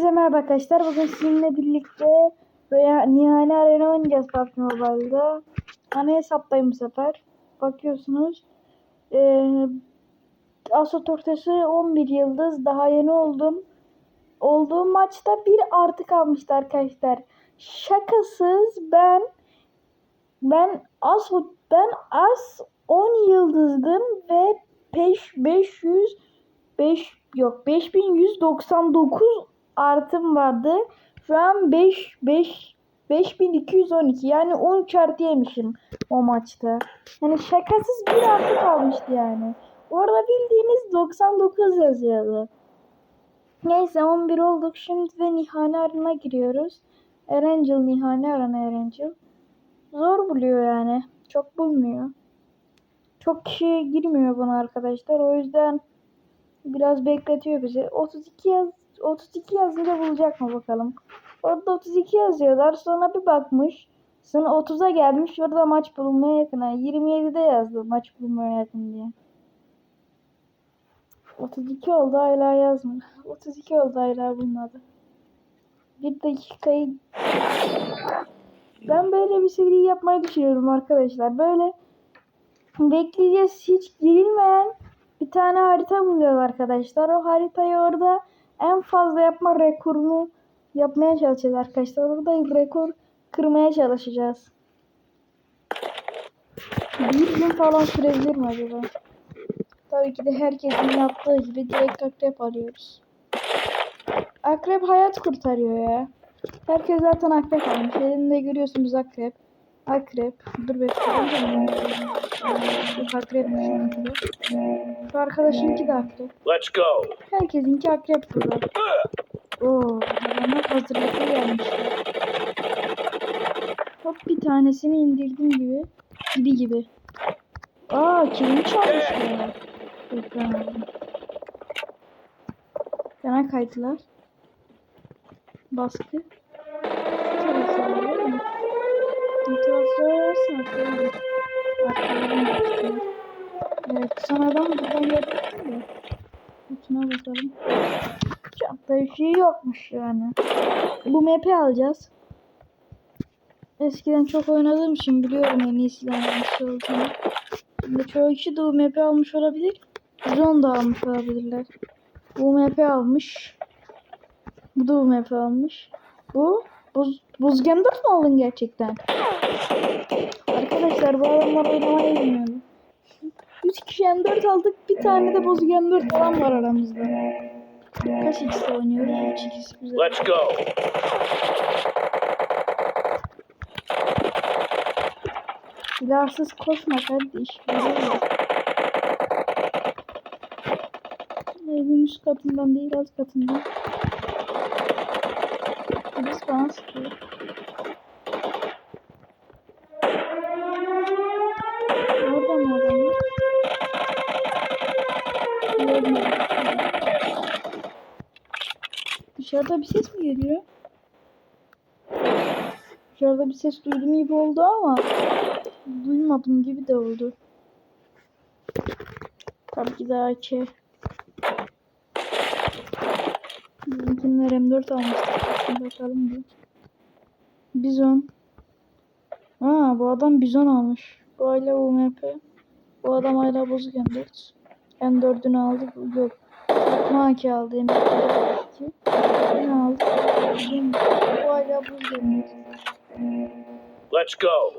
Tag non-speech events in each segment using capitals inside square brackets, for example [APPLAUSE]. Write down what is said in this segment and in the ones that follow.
Herkese merhaba arkadaşlar. Bugün sizinle birlikte veya Nihane Arena oynayacağız PUBG Mobile'da. Ana hesaptayım bu sefer. Bakıyorsunuz. Ee, Asot ortası 11 yıldız. Daha yeni oldum. Olduğum maçta bir artı kalmıştı arkadaşlar. Şakasız ben ben as ben as 10 yıldızdım ve peş 500 5 yok 5199 artım vardı. Şu an 5 5 5212 yani 13 artı yemişim o maçta. Yani şakasız bir artı kalmıştı yani. Orada bildiğiniz 99 yazıyordu. Neyse 11 olduk. Şimdi de Nihane Arena'na giriyoruz. Erangel Nihane Arena Erangel. Zor buluyor yani. Çok bulmuyor. Çok kişi girmiyor buna arkadaşlar. O yüzden biraz bekletiyor bizi. 32 yaz 32 yazıyla bulacak mı bakalım. Orada 32 yazıyorlar. Sonra bir bakmış. Sonra 30'a gelmiş. Orada maç bulunmaya yakın. Yani 27'de yazdı maç bulunmaya yakın diye. 32 oldu hala yazmadı. 32 oldu hala bulmadı. Bir dakikayı ben böyle bir seri yapmayı düşünüyorum arkadaşlar. Böyle bekleyeceğiz hiç girilmeyen bir tane harita bulacağız arkadaşlar. O haritayı orada en fazla yapma rekorunu yapmaya çalışacağız arkadaşlar. Orada rekor kırmaya çalışacağız. Bir gün falan sürebilir mi acaba? Tabii ki de herkesin yaptığı gibi direkt akrep alıyoruz. Akrep hayat kurtarıyor ya. Herkes zaten akrep almış. Elinde görüyorsunuz akrep. Akrep. Dur bekleyin. Yok akrep şununki Şu arkadaşınki de akrep. Let's go. Herkesinki akrep burada. Oo, adamlar hazırlıklı gelmişler. Hop bir tanesini indirdim gibi. Gibi gibi. Aa kilimi çalmışlar. Ekran aldım. Yana kaydılar. Baskı. Transfer. Arkalarını yapıştırıyor. Evet son adam buradan yapıştı da. Bütüne bakalım. Çanta bir şey yokmuş yani. Bu map'i alacağız. Eskiden çok oynadığım için biliyorum en iyi silahın hangisi olduğunu. Şimdi çoğu kişi de bu map'i almış olabilir. Zon da almış olabilirler. Bu map'i almış. Bu da bu map'i almış. Bu buz, buz Gambler mı aldın gerçekten? Arkadaşlar bu adamlar oynamayı bilmiyorlar. 3 kişi M4 aldık. Bir tane de buz M4 falan var aramızda. Kaç ikisi oynuyoruz? 3 ikisi güzel. Let's go. Silahsız koşma kardeş. Evin üst katından değil alt katından. Polis bana sıkıyor. Dışarıda bir ses mi geliyor? Dışarıda bir ses duydum gibi oldu ama duymadım gibi de oldu. Tabii ki de AK. Bizimkiler M4 almıştır. Şimdi bakalım bir. Bizon. Aa bu adam bizon almış. Bu hala UMP. Bu adam hala bozuk M4. M4'ünü aldı. Yok. Maki aldı. M4'ü Ne aldı? Bizim- Bu hala bozuk M4. Let's go.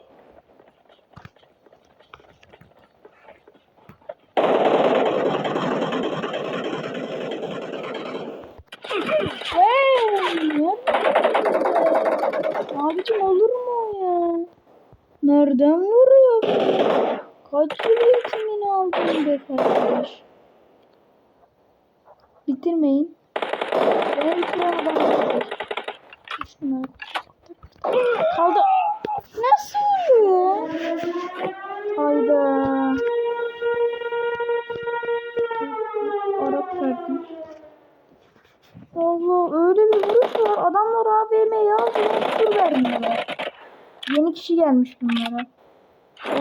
Abicim olur mu ya? Nereden vuruyor? Kaç yıl eğitimini aldın be kardeş? Bitirmeyin. Kaldı. Nasıl vuruyor? Hayda. Arap kardeş. Allah öyle bir vuruş var. Adamlar AVM'yi aldı. Tur vermiyorlar. Yeni kişi gelmiş bunlara.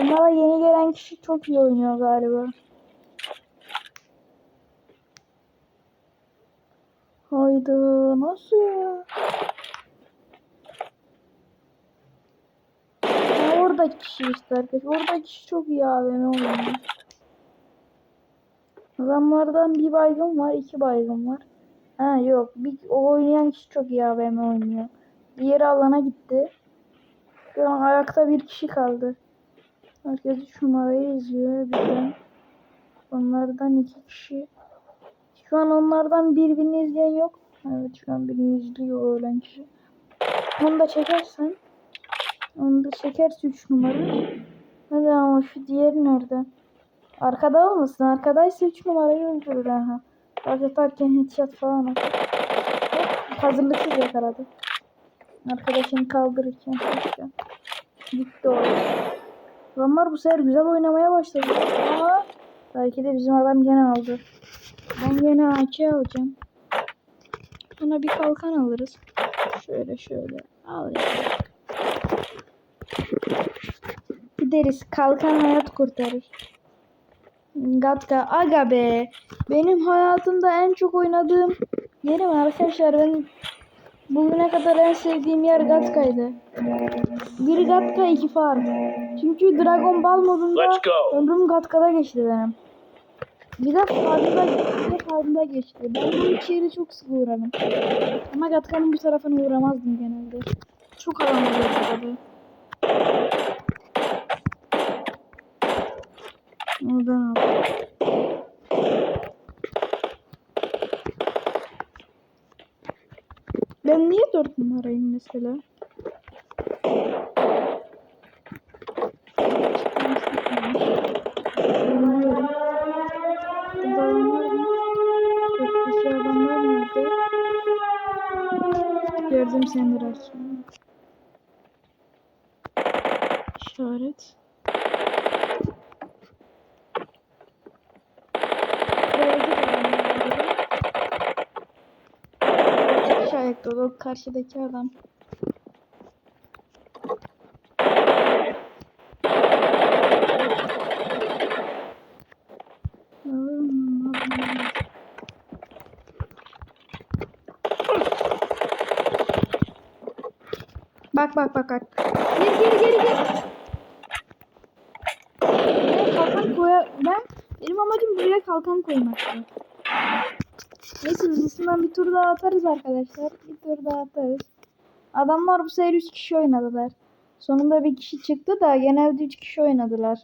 Onlara yeni gelen kişi çok iyi oynuyor galiba. Hayda nasıl ya? Oradaki kişi işte arkadaşlar. Oradaki kişi çok iyi AVM oynuyor. Adamlardan bir baygın var, iki baygın var. Ha yok, bir, o oynayan kişi çok iyi AVM oynuyor. Diğeri alana gitti. Şu an ayakta bir kişi kaldı. Herkes üç numarayı izliyor. Bir de onlardan iki kişi. Şu an onlardan birbirini izleyen yok. Evet şu an birini izliyor o ölen kişi. Onu da çekersen. Onu da çekerse 3 numara. Hadi ama şu diğeri nerede? Arkada olmasın. Arkadaysa 3 numarayı öldürür ha. Bak yaparken headshot falan atar. Hazırlıksız yakaladı. Arkadaşını kaldırırken headshot. Gitti o. Adamlar bu sefer güzel oynamaya başladı. Ama belki de bizim adam gene aldı. Ben gene AK alacağım. Buna bir kalkan alırız. Şöyle şöyle. Al ya. Gideriz. Kalkan hayat kurtarır. Gatka. Aga be. Benim hayatımda en çok oynadığım yerim arkadaşlar. Ben bugüne kadar en sevdiğim yer Gatka'ydı. Bir Gatka iki farm. Çünkü Dragon Ball modunda ömrüm Gatka'da geçti benim. Bir de farmda, bir de farmda geçti. Ben bu iki çok sık uğradım. Ama Gatka'nın bu tarafına uğramazdım genelde. Çok adam oluyordu. Oradan aldım. Ben niye dört numarayım mesela? O karşıdaki adam. Bak bak bak bak. Geri geri geri geri. Kalkan koya... Ben... Benim amacım buraya kalkan koymaktı. Neyse hızlısından bir tur daha atarız arkadaşlar. Tur daha atarız. Adamlar bu sefer 3 kişi oynadılar. Sonunda bir kişi çıktı da genelde 3 kişi oynadılar.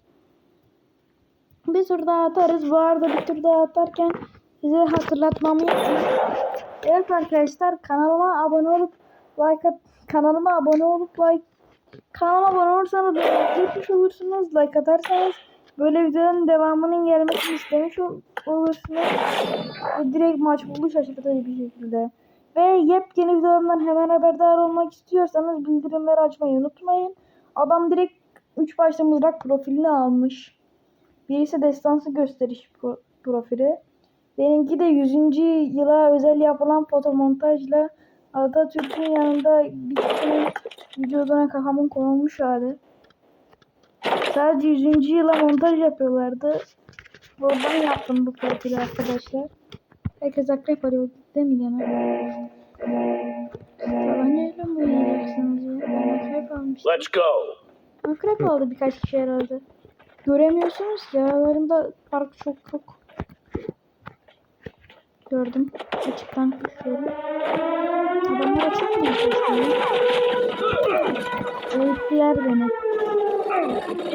Bir tur daha atarız. Bu arada bir tur daha atarken size hatırlatmamı yapayım. Evet arkadaşlar kanalıma abone olup like at kanalıma abone olup like kanalıma abone olursanız desteklemiş olursunuz. Like atarsanız böyle videonun devamının gelmesini istemiş ol- olursunuz. Direkt maç buldu şaşırtıcı bir şekilde. Ve yepyeni videolarımdan hemen haberdar olmak istiyorsanız bildirimleri açmayı unutmayın. Adam direkt 3 başta mızrak profilini almış. Birisi destansı gösteriş pro- profili. Benimki de 100. yıla özel yapılan fotomontajla Atatürk'ün yanında bir kişinin vücuduna kafamın konulmuş hali. Sadece 100. yıla montaj yapıyorlardı. Oradan yaptım bu profili arkadaşlar. Herkes akrep arıyor gene? Tabancayla mı oynayacaksınız ya? Ben akrep almıştım. Let's go. Akrep aldı birkaç kişi herhalde. Göremiyorsunuz ki aralarında fark çok çok. Gördüm. Açıktan koşuyorum. Adamlar açık mı? Erittiler beni.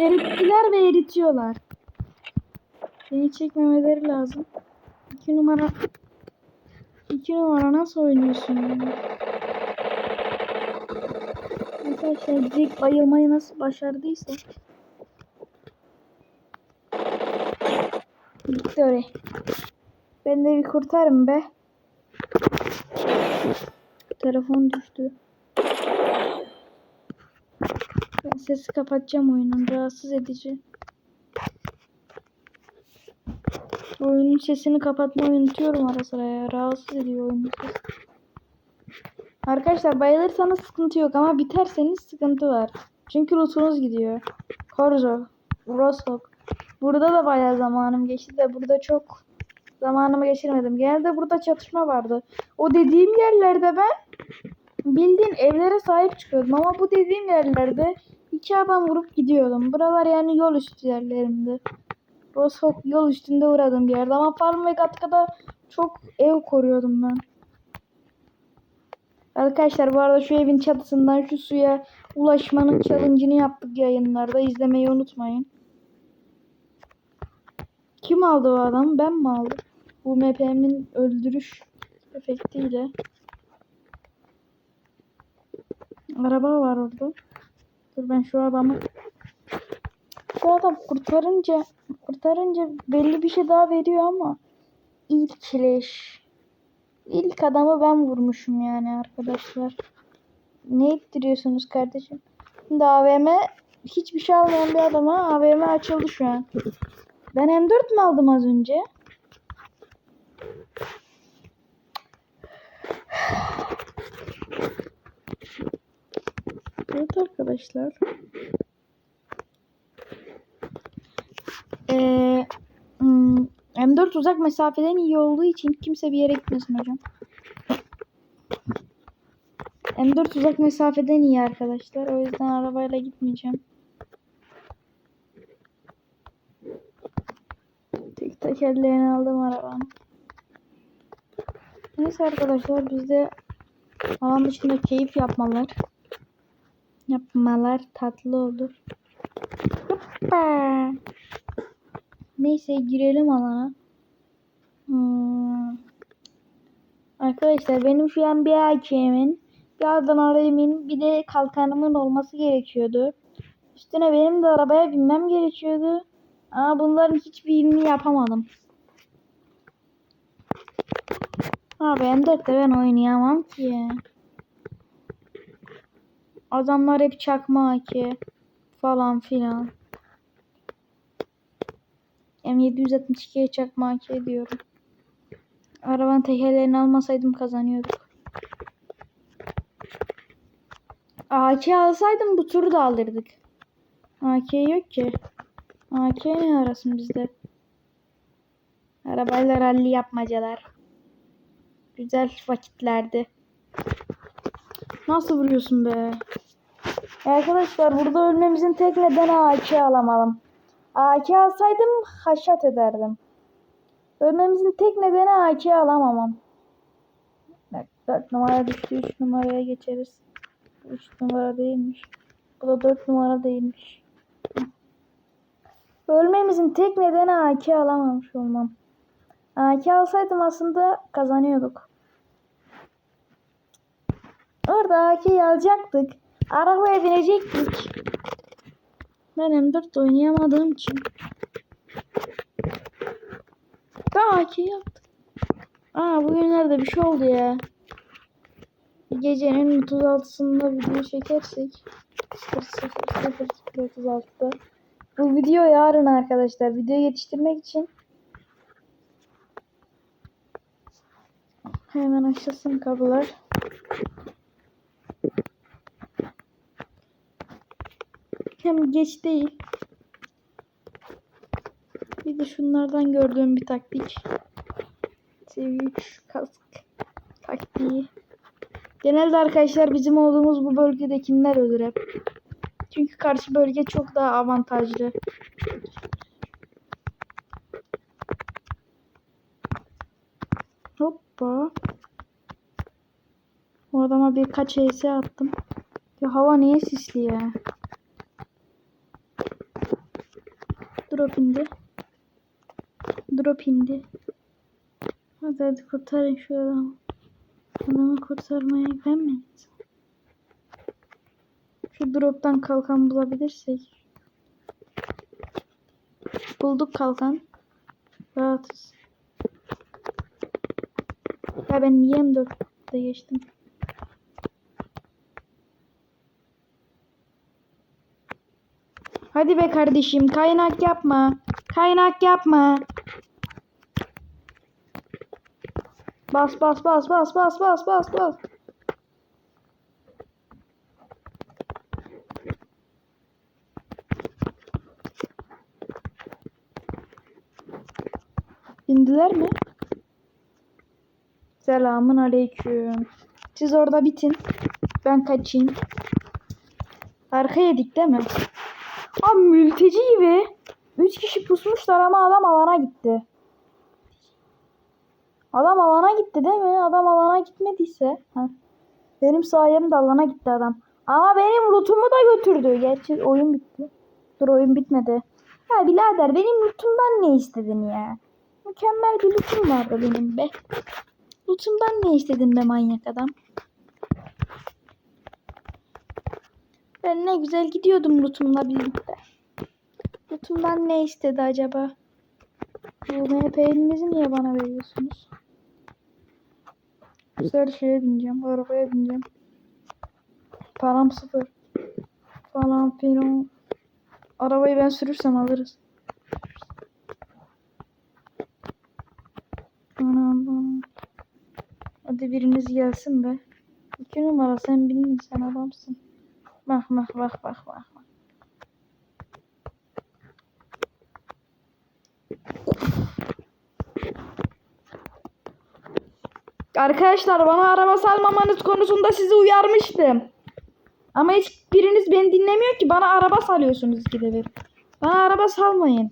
Erittiler ve eritiyorlar. Beni çekmemeleri lazım. İki numara. İki numara nasıl oynuyorsun ya? Arkadaşlar direkt bayılmayı nasıl başardıysa. Gitti. Ben de bir kurtarım be. Telefon düştü. Ben sesi kapatacağım oyunun. Rahatsız edici. Oyunun sesini kapatmayı unutuyorum ara sıra ya. Rahatsız ediyor oyunun sesi. Arkadaşlar bayılırsanız sıkıntı yok ama biterseniz sıkıntı var. Çünkü lootunuz gidiyor. Korzo, Rostok. Burada da bayağı zamanım geçti de burada çok Zamanımı geçirmedim. Genelde burada çatışma vardı. O dediğim yerlerde ben bildiğin evlere sahip çıkıyordum ama bu dediğim yerlerde iki adam vurup gidiyordum. Buralar yani yol üstü yerlerimdi. Rosok yol üstünde uğradım bir yerde ama Farm ve Gatka'da çok ev koruyordum ben. Arkadaşlar bu arada şu evin çatısından şu suya ulaşmanın challenge'ını yaptık yayınlarda. İzlemeyi unutmayın. Kim aldı o adamı? Ben mi aldım? Bu MP'min öldürüş efektiyle. Araba var orada. Dur ben şu adamı şu adam kurtarınca kurtarınca belli bir şey daha veriyor ama ilk. İlk adamı ben vurmuşum yani arkadaşlar. Ne ittiriyorsunuz kardeşim? Şimdi AVM hiçbir şey almayan bir adama AVM açıldı şu an. Ben M4 mü aldım az önce? Evet arkadaşlar. Ee, hmm, M4 uzak mesafeden iyi olduğu için kimse bir yere gitmesin hocam. M4 uzak mesafeden iyi arkadaşlar. O yüzden arabayla gitmeyeceğim. Tek tekerleğini aldım arabanın. Neyse arkadaşlar biz de alan dışında keyif yapmalar. Yapmalar tatlı olur. Hoppa. Neyse girelim alana. Arkadaşlar benim şu an bir AK'min, bir Adanalı'nın, bir de kalkanımın olması gerekiyordu. Üstüne benim de arabaya binmem gerekiyordu. Ama bunların hiçbirini yapamadım. Abi M4'te ben oynayamam ki. Adamlar hep çakma AK falan filan. M762'ye çakma AK diyorum. Arabanın tekerlerini almasaydım kazanıyorduk. AK alsaydım bu turu da alırdık. AK yok ki. AK ne arasın bizde? Arabayla rally yapmacalar. Güzel vakitlerdi. Nasıl vuruyorsun be? Arkadaşlar burada ölmemizin tek nedeni AK alamadım. AK alsaydım haşat ederdim. Ölmemizin tek nedeni AK alamamam. Bak 4 numara düştü 3 numaraya geçeriz. 3 numara değilmiş. Bu da 4 numara değilmiş. Ölmemizin tek nedeni AK alamamış olmam. AK alsaydım aslında kazanıyorduk. Orada AK'yi alacaktık. Arabaya binecektik. Ben M4 oynayamadığım için. Ben AK'yi yaptım. Aa bugünlerde bir şey oldu ya. Gecenin 36'sında video çekersek 00.36'da Bu video yarın arkadaşlar. Video yetiştirmek için hemen açılsın kablolar. Hem geç değil. Bir de şunlardan gördüğüm bir taktik. Seviye 3 kask taktiği. Genelde arkadaşlar bizim olduğumuz bu bölgedekiler ölür hep. Çünkü karşı bölge çok daha avantajlı. Hoppa. O adama birkaç HS attım. Ya hava niye sisli ya? Drop indi. Drop indi. Hadi hadi kurtarın şu adamı. Adamı kurtarmaya ben mi? Şu droptan kalkan bulabilirsek. Bulduk kalkan. Rahatız. Ya ben niye M4'te geçtim? Hadi be kardeşim kaynak yapma. Kaynak yapma. Bas bas bas bas bas bas bas bas. İndiler mi? Selamun aleyküm. Siz orada bitin. Ben kaçayım. Arka yedik değil mi? Abi mülteci gibi. Üç kişi pusmuşlar ama adam alana gitti. Adam alana gitti değil mi? Adam alana gitmediyse. Heh. Benim sayemde alana gitti adam. Ama benim lootumu da götürdü. Gerçi oyun bitti. Dur oyun bitmedi. Ya birader benim lootumdan ne istedin ya? Mükemmel bir lootum vardı benim be. Lootumdan ne istedin be manyak adam? Ben ne güzel gidiyordum lootumla birlikte. Lootumdan ne istedi acaba? Bu MHP'nizi niye bana veriyorsunuz? Güzel şeye bineceğim. Arabaya bineceğim. Param sıfır. Falan filan. Arabayı ben sürürsem alırız. Anam. Hadi biriniz gelsin be. İki numara sen bindin sen adamsın. Bak bak bak bak bak. bak. Arkadaşlar bana araba salmamanız konusunda sizi uyarmıştım. Ama hiç biriniz beni dinlemiyor ki. Bana araba salıyorsunuz bir. Bana araba salmayın.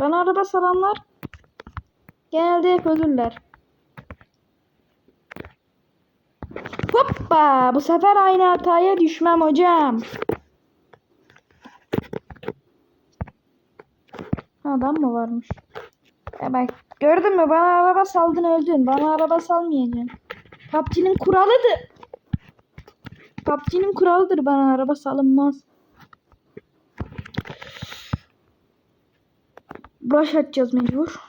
Bana araba salanlar genelde hep ölürler. Hoppa! Bu sefer aynı hataya düşmem hocam. Adam mı varmış? Ya bak gördün mü bana araba saldın öldün. Bana araba salmayacaksın. PUBG'nin kuralıdır. PUBG'nin kuralıdır bana araba salınmaz. Rush atacağız mecbur.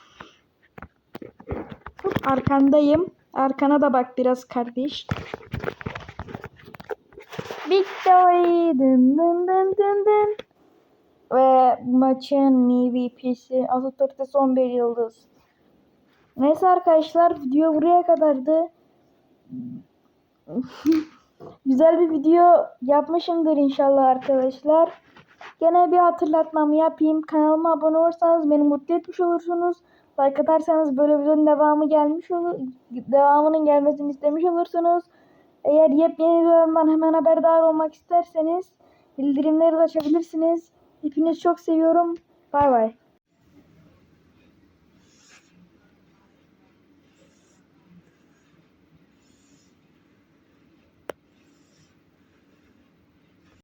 Arkandayım. Arkana da bak biraz kardeş. Victory dın dın dın dın dın. Ve maçın MVP'si Atatürk'te 11 yıldız. Neyse arkadaşlar video buraya kadardı. [LAUGHS] Güzel bir video yapmışımdır inşallah arkadaşlar. Gene bir hatırlatmamı yapayım. Kanalıma abone olursanız beni mutlu etmiş olursunuz. Like atarsanız böyle videonun devamı gelmiş olur. Devamının gelmesini istemiş olursunuz. Eğer yepyeni videolarımdan hemen haberdar olmak isterseniz bildirimleri de açabilirsiniz. Hepinizi çok seviyorum. Bay bay.